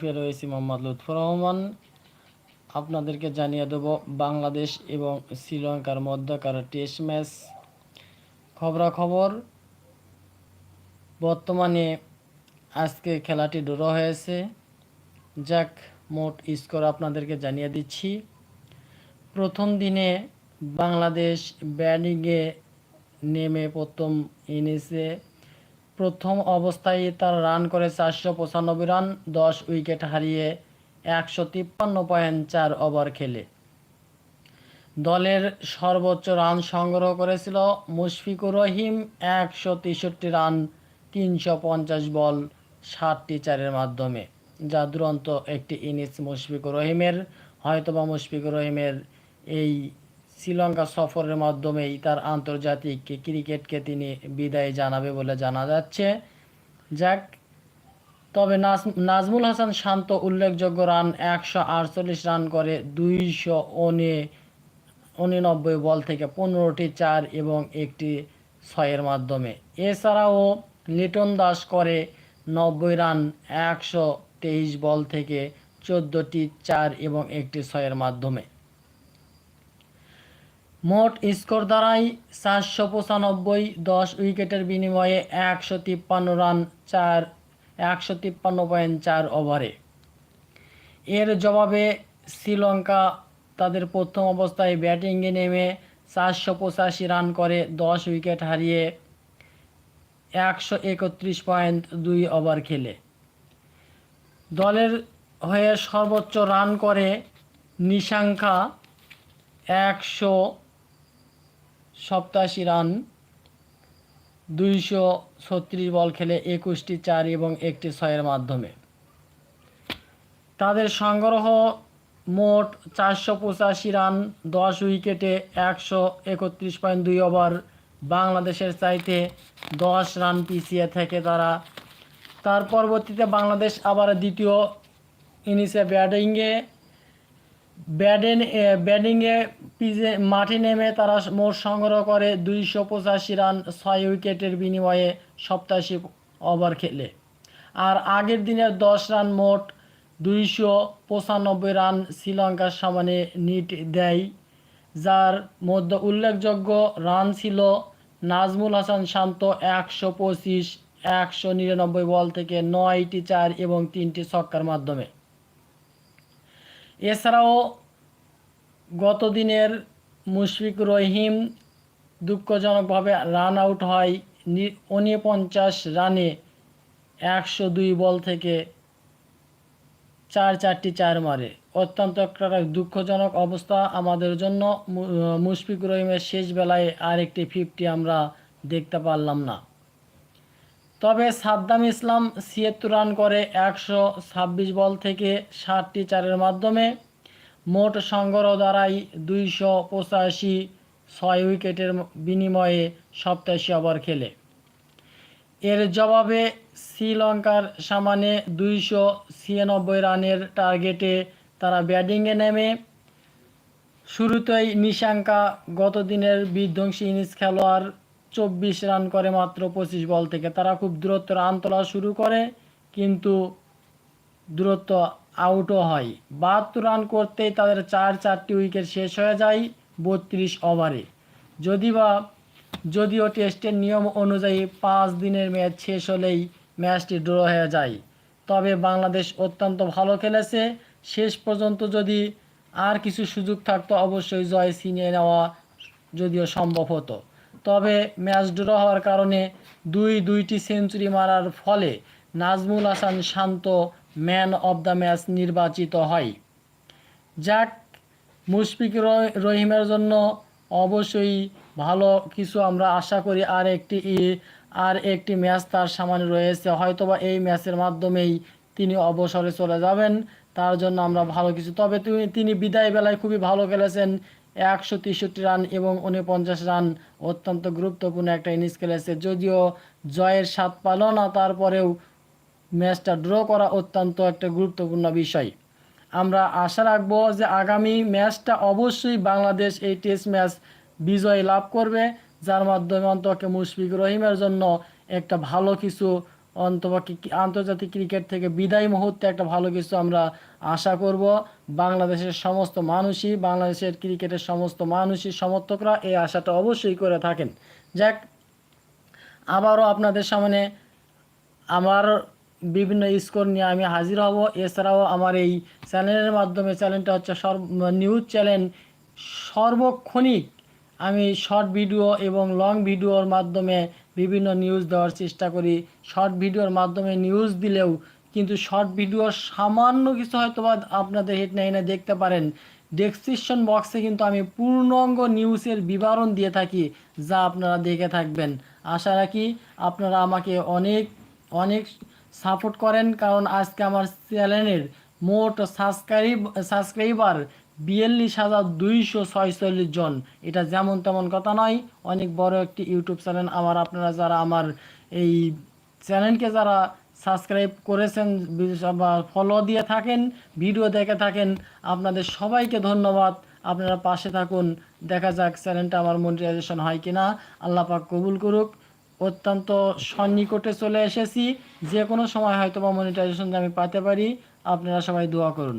রয়েছি মোহাম্মদ লুৎফর রহমান। আপনাদেরকে জানিয়ে দেব, বাংলাদেশ এবং শ্রীলঙ্কার মধ্যকার টেস্ট ম্যাচ। খবরাখবর, বর্তমানে আজকে খেলাটি ড্র হয়েছে। যাক, মোট স্কোর আপনাদেরকে জানিয়ে দিচ্ছি। প্রথম দিনে বাংলাদেশ ব্যাটিংয়ে নেমে প্রথম ইনিংসে প্রথম অবস্থায় তার রান করে চারশো পঁচানব্বই রান, দশ উইকেট হারিয়ে একশো তিপ্পান্ন পয়েন্ট চার ওভার খেলে। দলের সর্বোচ্চ রান সংগ্রহ করেছিল মুশফিকুর রহিম, একশো তেষট্টি রান, তিনশো পঞ্চাশ বল, ষাটটি চারের মাধ্যমে, যা দুরন্ত একটি ইনিংস মুশফিকুর রহিমের, হয়তোবা মুশফিকুর রহিমের এই শ্রীলঙ্কা সফরের মাধ্যমেই তার আন্তর্জাতিক ক্রিকেটকে তিনি বিদায় জানাবে বলে জানা যাচ্ছে। যাক, তবে নাজ- নাজমুল হাসান শান্ত উল্লেখযোগ্য রান একশো আটচল্লিশ রান করে দুইশো উনে উননব্বই বল থেকে পনেরোটি চার এবং একটি ছয়ের মাধ্যমে। এছাড়াও লিটন দাস করে নব্বই রান, একশো তেইশ বল থেকে চোদ্দোটি চার এবং একটি ছয়ের মাধ্যমে। মোট স্কোর দ্বারাই চারশো পঁচানব্বই, দশ উইকেটের বিনিময়ে একশো তিপ্পান্ন রান, চার একশো তিপ্পান্ন পয়েন্ট চার ওভারে। এর জবাবে শ্রীলঙ্কা তাদের প্রথম অবস্থায় ব্যাটিংয়ে নেমে চারশো পঁচাশি রান করে, দশ উইকেট হারিয়ে একশো একত্রিশ পয়েন্ট দুই ওভার খেলে। দলের হয়ে সর্বোচ্চ রান করে নিশাঙ্কা একশো সপ্তাশি রান, দুইশো ছত্রিশ বল খেলে একুশটি চার এবং একটি ছয়ের মাধ্যমে। তাদের সংগ্রহ মোট চারশো পঁচাশি রান, দশ উইকেটে একশো একত্রিশ পয়েন্ট দুই ওভার। বাংলাদেশের চাইতে দশ রান পিছিয়ে থেকে তারা। তার পরবর্তীতে বাংলাদেশ আবার দ্বিতীয় ইনিংসে ব্যাটিংয়ে ব্যাডেন ব্যাটিংয়ে পিজে, মাঠে নেমে তারা মোট সংগ্রহ করে দুইশো পঁচাশি রান, ছয় উইকেটের বিনিময়ে সপ্তাশি ওভার খেলে। আর আগের দিনের দশ রান মোট দুইশো পঁচানব্বই রান শ্রীলঙ্কার সামনে নিট দেয়, যার মধ্যে উল্লেখযোগ্য রান ছিল নাজমুল হাসান শান্ত একশো পঁচিশ, একশো নিরানব্বই বল থেকে নয়টি চার এবং তিনটি ছক্কার মাধ্যমে। এছাড়াও গত দিনের মুশফিক রহিম দুঃখজনকভাবে রান আউট হয় উনপঞ্চাশ রানে একশো দুই বল থেকে চার চারটি চার মারে। অত্যন্ত একটা দুঃখজনক অবস্থা আমাদের জন্য। মুশফিক রহিমের শেষ বেলায় আর একটি ফিফটি আমরা দেখতে পারলাম না। তবে সাদ্দাম ইসলাম ছিয়াত্তর রান করে একশো ছাব্বিশ বল থেকে ষাটটি চারের মাধ্যমে। মোট সংগ্রহ দ্বারাই দুইশো পঁচাশি ছয় উইকেটের বিনিময়ে সপ্তাশি ওভার খেলে। এর জবাবে শ্রীলঙ্কার সামানে দুইশো ছিয়ানব্বই রানের টার্গেটে তারা ব্যাটিংয়ে নেমে। শুরুতেই নিশাঙ্কা গত দিনের বিধ্বংসী ইনিংস খেলোয়াড় চব্বিশ রান করে মাত্র পঁচিশ বল থেকে। তারা খুব দূরত্ব রান তোলা শুরু করে, কিন্তু দূরত্ব আউটও হয়। বাহাত্তর রান করতেই তাদের চার চারটি উইকেট শেষ হয়ে যায় বত্রিশ ওভারে। যদি বা যদিও টেস্টের নিয়ম অনুযায়ী পাঁচ দিনের ম্যাচ শেষ হলেই ম্যাচটি ড্র হয়ে যায়। তবে বাংলাদেশ অত্যন্ত ভালো খেলেছে। শেষ পর্যন্ত যদি আর কিছু সুযোগ থাকতো, অবশ্যই জয় ছিনিয়ে নেওয়া যদিও সম্ভব হতো। তবে ম্যাচ ড্র হওয়ার কারণে দুই দুইটি সেঞ্চুরি মারার ফলে Najmul Hasan Shanto man of the match নির্বাচিত হয়। যাক, মুশফিক রহিমের জন্য অবশ্যই ভালো কিছু আমরা আশা করি, আর একটি আর একটি ম্যাচ তার সামনে রয়েছে। হয়তোবা এই ম্যাচের মাধ্যমেই তিনি অবসরে চলে যাবেন, তার জন্য আমরা ভালো কিছু। তবে তিনি বিদায় বেলায় খুবই ভালো খেলেছেন একশো তেষট্টি রান এবং উনপঞ্চাশ রান অত্যন্ত গুরুত্বপূর্ণ একটা ইনিংস খেলেছে। যদিও জয়ের স্বাদ পাল না, তারপরেও ম্যাচটা ড্র করা অত্যন্ত একটা গুরুত্বপূর্ণ বিষয়। আমরা আশা রাখব যে আগামী ম্যাচটা অবশ্যই বাংলাদেশ এই টেস্ট ম্যাচ বিজয় লাভ করবে, যার মাধ্যমে অন্তকে মুশফিক রহিমের জন্য একটা ভালো কিছু কি- আন্তর্জাতিক ক্রিকেট থেকে বিদায় মুহূর্তে একটা ভালো কিছু আমরা আশা করব। বাংলাদেশের সমস্ত মানুষই, বাংলাদেশের ক্রিকেটের সমস্ত মানুষই, সমর্থকরা এই আশাটা অবশ্যই করে থাকেন। যাক, আবারও আপনাদের সামনে আমার বিভিন্ন স্কোর নিয়ে আমি হাজির হব। এছাড়াও আমার এই চ্যানেলের মাধ্যমে চ্যানেলটা হচ্ছে সর্ব নিউজ চ্যানেল সর্বক্ষণিক। আমি শর্ট ভিডিও এবং লং ভিডিওর মাধ্যমে বিভিন্ন নিউজ দেওয়ার চেষ্টা করি। শর্ট ভিডিওর মাধ্যমে নিউজ দিলেও কিন্তু শর্ট ভিডিও সামান্য কিছু হয়তো বা আপনাদের হেডলাইনে দেখতে পারেন। ডেসক্রিপশন বক্সে কিন্তু আমি পূর্ণাঙ্গ নিউজের বিবরণ দিয়ে থাকি, যা আপনারা দেখে থাকবেন। আশা রাখি আপনারা আমাকে অনেক অনেক সাপোর্ট করেন, কারণ আজকে আমার চ্যানেলের মোট সাবস্ক্রাইব সাবস্ক্রাইবার বিয়াল্লিশ হাজার দুইশো ছয়চল্লিশ জন। এটা যেমন তেমন কথা নয়, অনেক বড় একটি ইউটিউব চ্যানেল আমার, আপনারা যারা আমার এই চ্যানেলকে যারা সাবস্ক্রাইব করেছেন বা ফলো দিয়ে থাকেন, ভিডিও দেখে থাকেন, আপনাদের সবাইকে ধন্যবাদ। আপনারা পাশে থাকুন, দেখা যাক চ্যানেলটা আমার মনিটাইজেশন হয় কি না পাক কবুল করুক। অত্যন্ত সন্নিকটে চলে এসেছি। যে কোনো সময় হয়তো বা মনিটাইজেশন আমি পাতে পারি। আপনারা সবাই দোয়া করুন।